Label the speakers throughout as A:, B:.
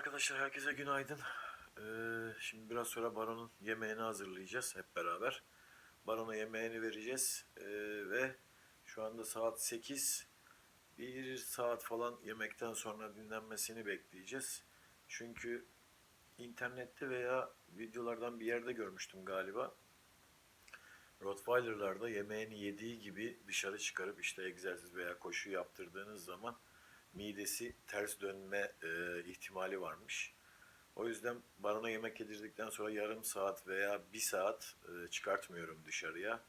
A: arkadaşlar herkese günaydın. Ee, şimdi biraz sonra Baron'un yemeğini hazırlayacağız hep beraber. Baron'a yemeğini vereceğiz Ee, ve şu anda saat 8. Bir saat falan yemekten sonra dinlenmesini bekleyeceğiz. Çünkü internette veya videolardan bir yerde görmüştüm galiba. Rottweiler'larda yemeğini yediği gibi dışarı çıkarıp işte egzersiz veya koşu yaptırdığınız zaman midesi ters dönme e, ihtimali varmış. O yüzden barona yemek yedirdikten sonra yarım saat veya bir saat e, çıkartmıyorum dışarıya.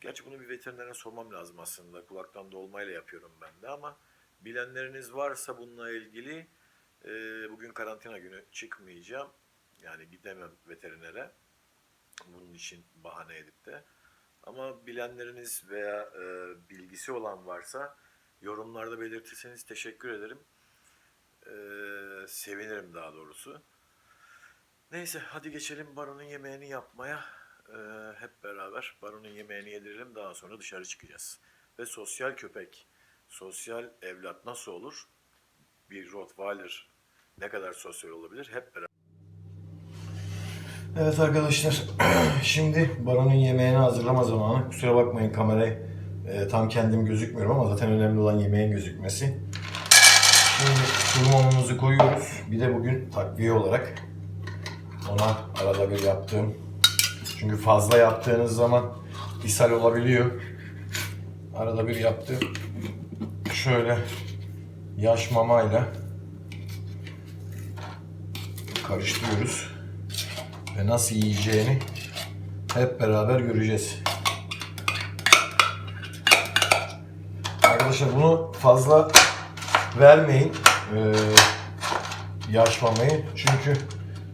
A: Gerçi bunu bir veterinere sormam lazım aslında. Kulaktan dolmayla yapıyorum ben de ama bilenleriniz varsa bununla ilgili e, bugün karantina günü çıkmayacağım. Yani gidemem veterinere. Bunun için bahane edip de. Ama bilenleriniz veya e, bilgisi olan varsa yorumlarda belirtirseniz teşekkür ederim. Ee, sevinirim daha doğrusu. Neyse hadi geçelim Baron'un yemeğini yapmaya. Ee, hep beraber Baron'un yemeğini yedirelim daha sonra dışarı çıkacağız. Ve sosyal köpek, sosyal evlat nasıl olur? Bir Rottweiler ne kadar sosyal olabilir? Hep beraber. Evet arkadaşlar, şimdi Baron'un yemeğini hazırlama zamanı. Kusura bakmayın kamerayı e, tam kendim gözükmüyorum ama zaten önemli olan yemeğin gözükmesi. Şimdi turmamımızı koyuyoruz. Bir de bugün takviye olarak ona arada bir yaptığım. Çünkü fazla yaptığınız zaman ishal olabiliyor. Arada bir yaptığım şöyle yaş mamayla karıştırıyoruz. Ve nasıl yiyeceğini hep beraber göreceğiz. Arkadaşlar bunu fazla vermeyin. Ee, yaş mamayı. Çünkü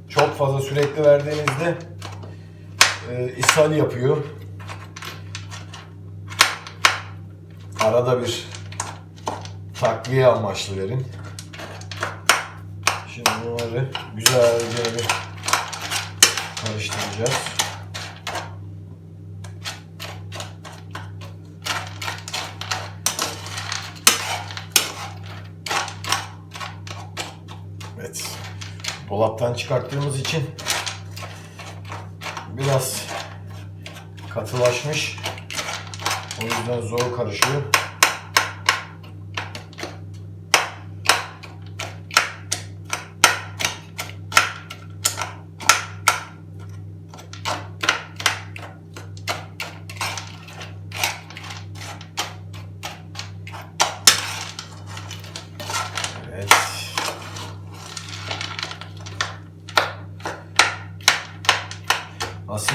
A: çok fazla sürekli verdiğinizde e, ishal yapıyor. Arada bir takviye amaçlı verin. Şimdi bunları güzelce bir karıştıracağız. Evet. Dolaptan çıkarttığımız için biraz katılaşmış. O yüzden zor karışıyor. Evet.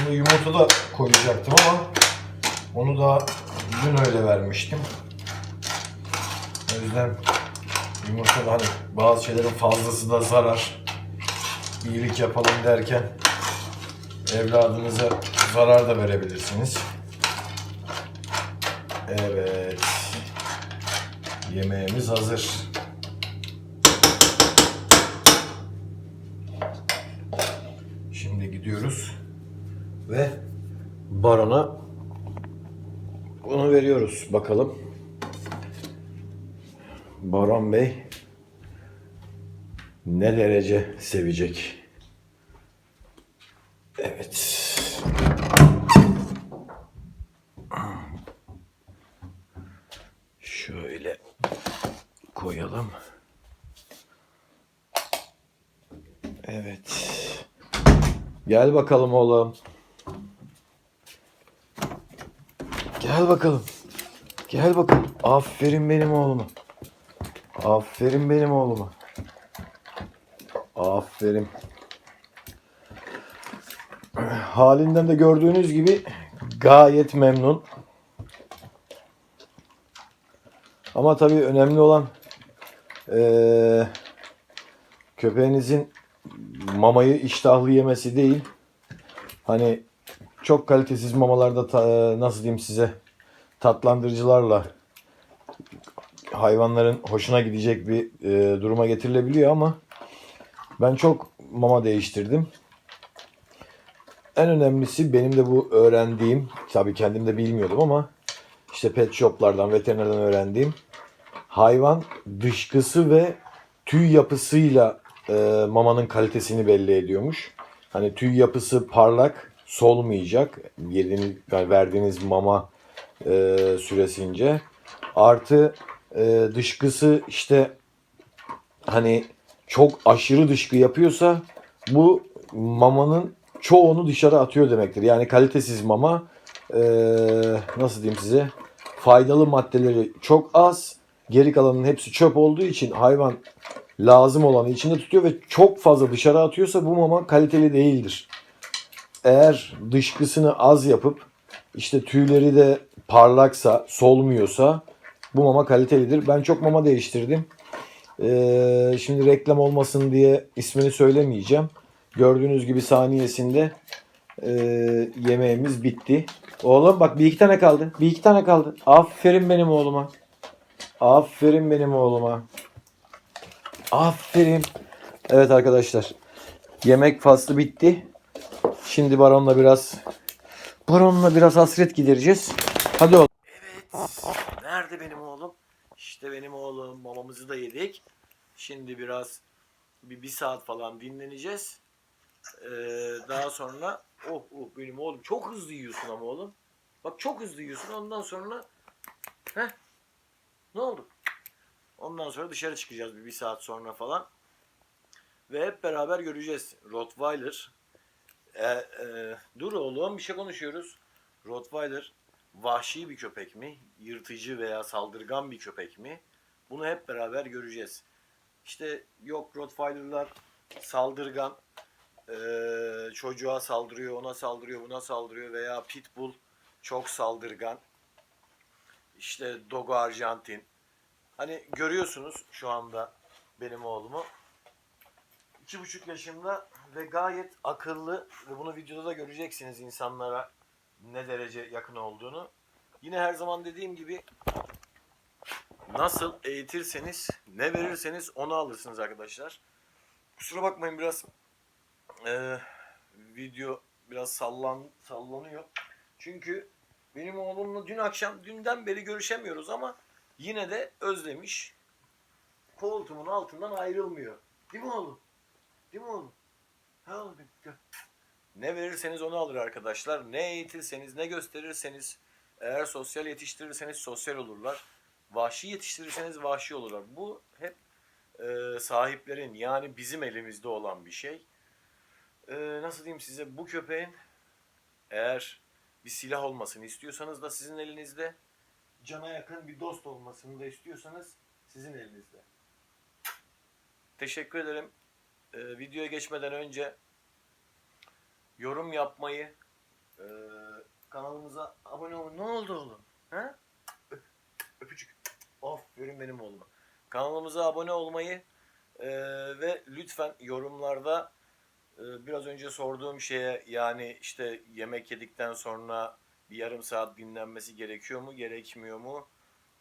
A: Aslında yumurta da koyacaktım ama onu da dün öyle vermiştim. O yüzden yumurta da hani bazı şeylerin fazlası da zarar. İyilik yapalım derken evladınıza zarar da verebilirsiniz. Evet. Yemeğimiz hazır. Şimdi gidiyoruz ve barona bunu veriyoruz bakalım. Baron Bey ne derece sevecek? Evet. Şöyle koyalım. Evet. Gel bakalım oğlum. Gel bakalım. Gel bakalım. Aferin benim oğluma. Aferin benim oğluma. Aferin. Halinden de gördüğünüz gibi gayet memnun. Ama tabii önemli olan eee, köpeğinizin mamayı iştahlı yemesi değil. Hani çok kalitesiz mamalarda ta- nasıl diyeyim size tatlandırıcılarla hayvanların hoşuna gidecek bir e, duruma getirilebiliyor ama ben çok mama değiştirdim. En önemlisi benim de bu öğrendiğim, tabii kendim de bilmiyordum ama işte pet shoplardan, veterinerden öğrendiğim hayvan dışkısı ve tüy yapısıyla
B: e, mamanın kalitesini belli ediyormuş. Hani tüy yapısı parlak, solmayacak. Yediğiniz, yani verdiğiniz mama e, süresince. Artı e, dışkısı işte hani çok aşırı dışkı yapıyorsa bu mamanın çoğunu dışarı atıyor demektir. Yani kalitesiz mama e, nasıl diyeyim size faydalı maddeleri çok az geri kalanın hepsi çöp olduğu için hayvan lazım olanı içinde tutuyor ve çok fazla dışarı atıyorsa bu mama kaliteli değildir. Eğer dışkısını az yapıp işte tüyleri de parlaksa, solmuyorsa bu mama kalitelidir. Ben çok mama değiştirdim. Ee, şimdi reklam olmasın diye ismini söylemeyeceğim. Gördüğünüz gibi saniyesinde e, yemeğimiz bitti. Oğlum bak bir iki tane kaldı. Bir iki tane kaldı. Aferin benim oğluma. Aferin benim oğluma. Aferin. Evet arkadaşlar. Yemek faslı bitti. Şimdi Baron'la biraz Baron'la biraz hasret gidereceğiz. Hadi oğlum.
A: Evet. Nerede benim oğlum? İşte benim oğlum. Mamamızı da yedik. Şimdi biraz bir, bir saat falan dinleneceğiz. Ee, daha sonra oh oh benim oğlum çok hızlı yiyorsun ama oğlum. Bak çok hızlı yiyorsun. Ondan sonra heh ne oldu? Ondan sonra dışarı çıkacağız bir, bir saat sonra falan. Ve hep beraber göreceğiz. Rottweiler. E, e, dur oğlum bir şey konuşuyoruz. Rottweiler vahşi bir köpek mi? Yırtıcı veya saldırgan bir köpek mi? Bunu hep beraber göreceğiz. İşte yok Rottweiler'lar saldırgan, eee, çocuğa saldırıyor, ona saldırıyor, buna saldırıyor veya Pitbull çok saldırgan. İşte Dogo Arjantin. Hani görüyorsunuz şu anda benim oğlumu. İki buçuk yaşında ve gayet akıllı ve bunu videoda da göreceksiniz insanlara ne derece yakın olduğunu. Yine her zaman dediğim gibi nasıl eğitirseniz, ne verirseniz onu alırsınız arkadaşlar. Kusura bakmayın biraz eee, video biraz sallan sallanıyor. Çünkü benim oğlumla dün akşam dünden beri görüşemiyoruz ama yine de özlemiş. Koltuğumun altından ayrılmıyor. Değil mi oğlum? Değil mi oğlum? Ne verirseniz onu alır arkadaşlar. Ne eğitirseniz, ne gösterirseniz, eğer sosyal yetiştirirseniz sosyal olurlar. Vahşi yetiştirirseniz vahşi olurlar. Bu hep e, sahiplerin yani bizim elimizde olan bir şey. E, nasıl diyeyim size bu köpeğin eğer bir silah olmasını istiyorsanız da sizin elinizde, cana yakın bir dost olmasını da istiyorsanız sizin elinizde. Teşekkür ederim. E, videoya geçmeden önce yorum yapmayı, e, kanalımıza abone olmayı. Ne oldu oğlum? Öp- Öpücük. Aferin benim oğluma. Kanalımıza abone olmayı e, ve lütfen yorumlarda e, biraz önce sorduğum şeye yani işte yemek yedikten sonra bir yarım saat dinlenmesi gerekiyor mu, gerekmiyor mu?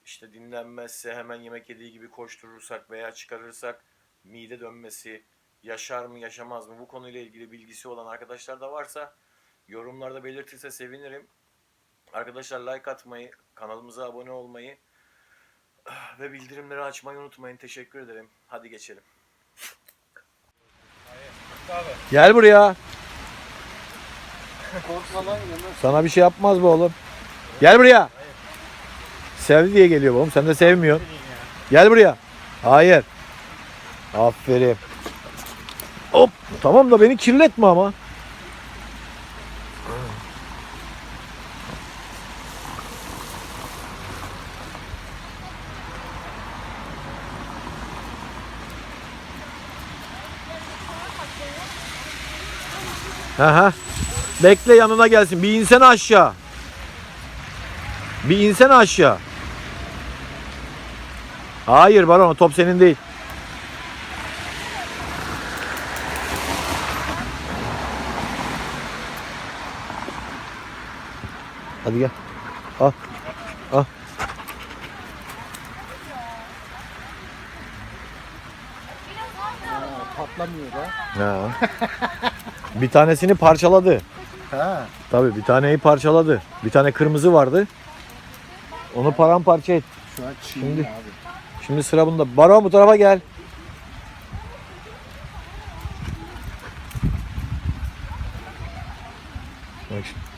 A: İşte dinlenmezse hemen yemek yediği gibi koşturursak veya çıkarırsak mide dönmesi yaşar mı yaşamaz mı bu konuyla ilgili bilgisi olan arkadaşlar da varsa yorumlarda belirtirse sevinirim. Arkadaşlar like atmayı, kanalımıza abone olmayı ah, ve bildirimleri açmayı unutmayın. Teşekkür ederim. Hadi geçelim.
B: Gel buraya.
C: Korkma lan yanına.
B: Sana bir şey yapmaz bu oğlum. Gel buraya. Sevdi diye geliyor bu oğlum. Sen de sevmiyorsun. Gel buraya. Hayır. Aferin. Hop. Tamam da beni kirletme ama. Aha. Bekle yanına gelsin. Bir insene aşağı. Bir insene aşağı. Hayır Baron top senin değil. Hadi gel. Al. Al.
C: Patlamıyor da.
B: Ha. bir tanesini parçaladı.
C: Ha.
B: Tabii bir taneyi parçaladı. Bir tane kırmızı vardı. Onu paramparça et.
C: Şu an
B: şimdi,
C: abi.
B: Şimdi sıra bunda. Baro bu tarafa gel.
A: Bak şimdi.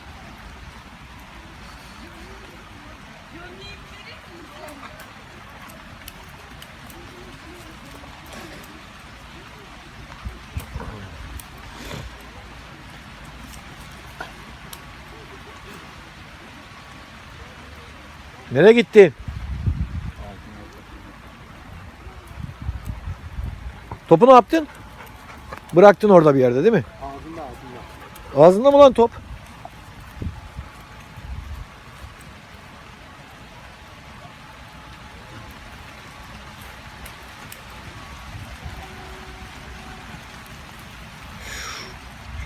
A: Nereye gittin? Topu ne yaptın? Bıraktın orada bir yerde değil mi?
C: Ağzında ağzında.
A: Ağzında mı lan top?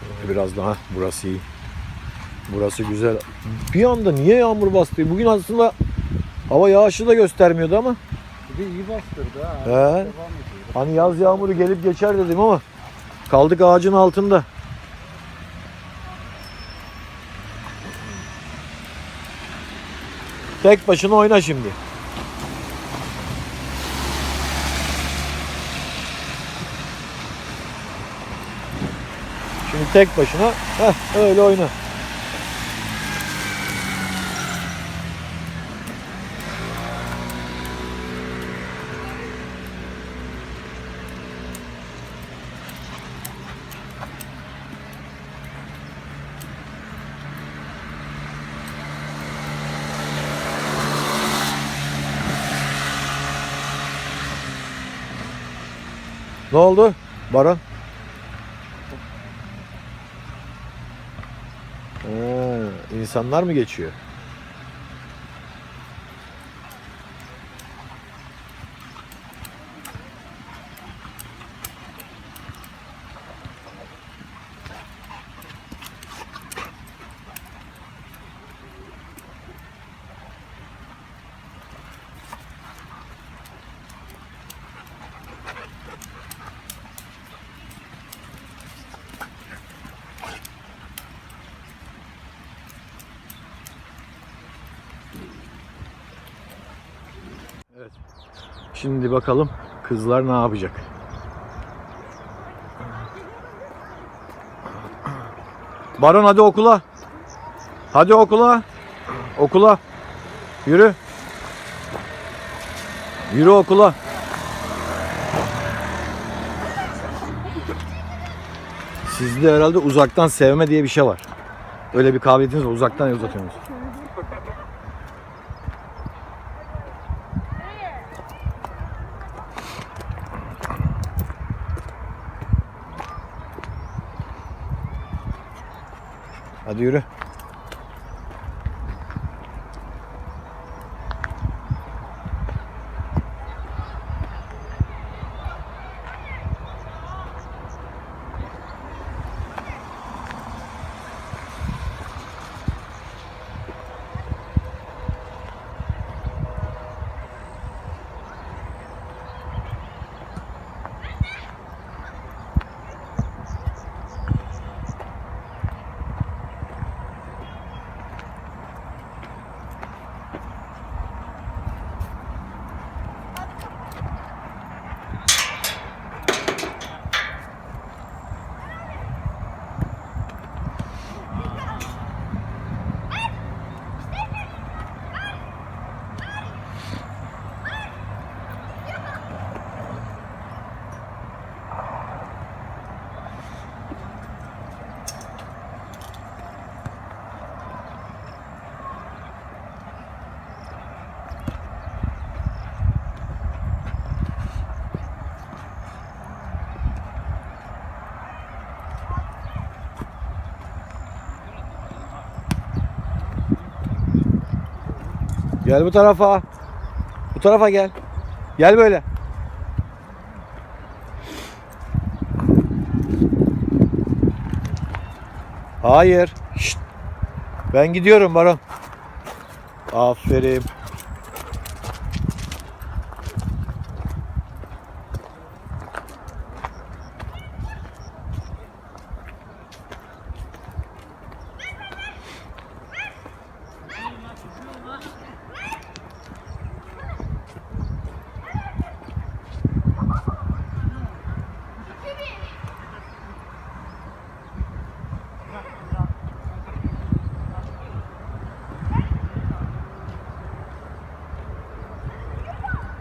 A: Şöyle biraz daha burası iyi. Burası güzel. Bir anda niye yağmur bastı? Bugün aslında hava yağışı da göstermiyordu ama
C: Bir de iyi bastırdı ha.
A: He.
C: Devam ediyor.
A: hani yaz yağmuru gelip geçer dedim ama kaldık ağacın altında. Tek başına oyna şimdi. Şimdi tek başına heh, öyle oyna. Ne oldu Baran? Ha, insanlar mı geçiyor? Şimdi bakalım kızlar ne yapacak? Baron hadi okula. Hadi okula. Okula. Yürü. Yürü okula. Sizde herhalde uzaktan sevme diye bir şey var. Öyle bir kabiliyetiniz var. Uzaktan uzatıyorsunuz. Hadi yürü. Gel bu tarafa. Bu tarafa gel. Gel böyle. Hayır. Şşt. Ben gidiyorum Baron. Aferin.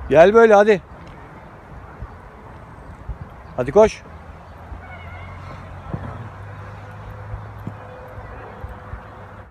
A: Gel böyle hadi. Hadi koş.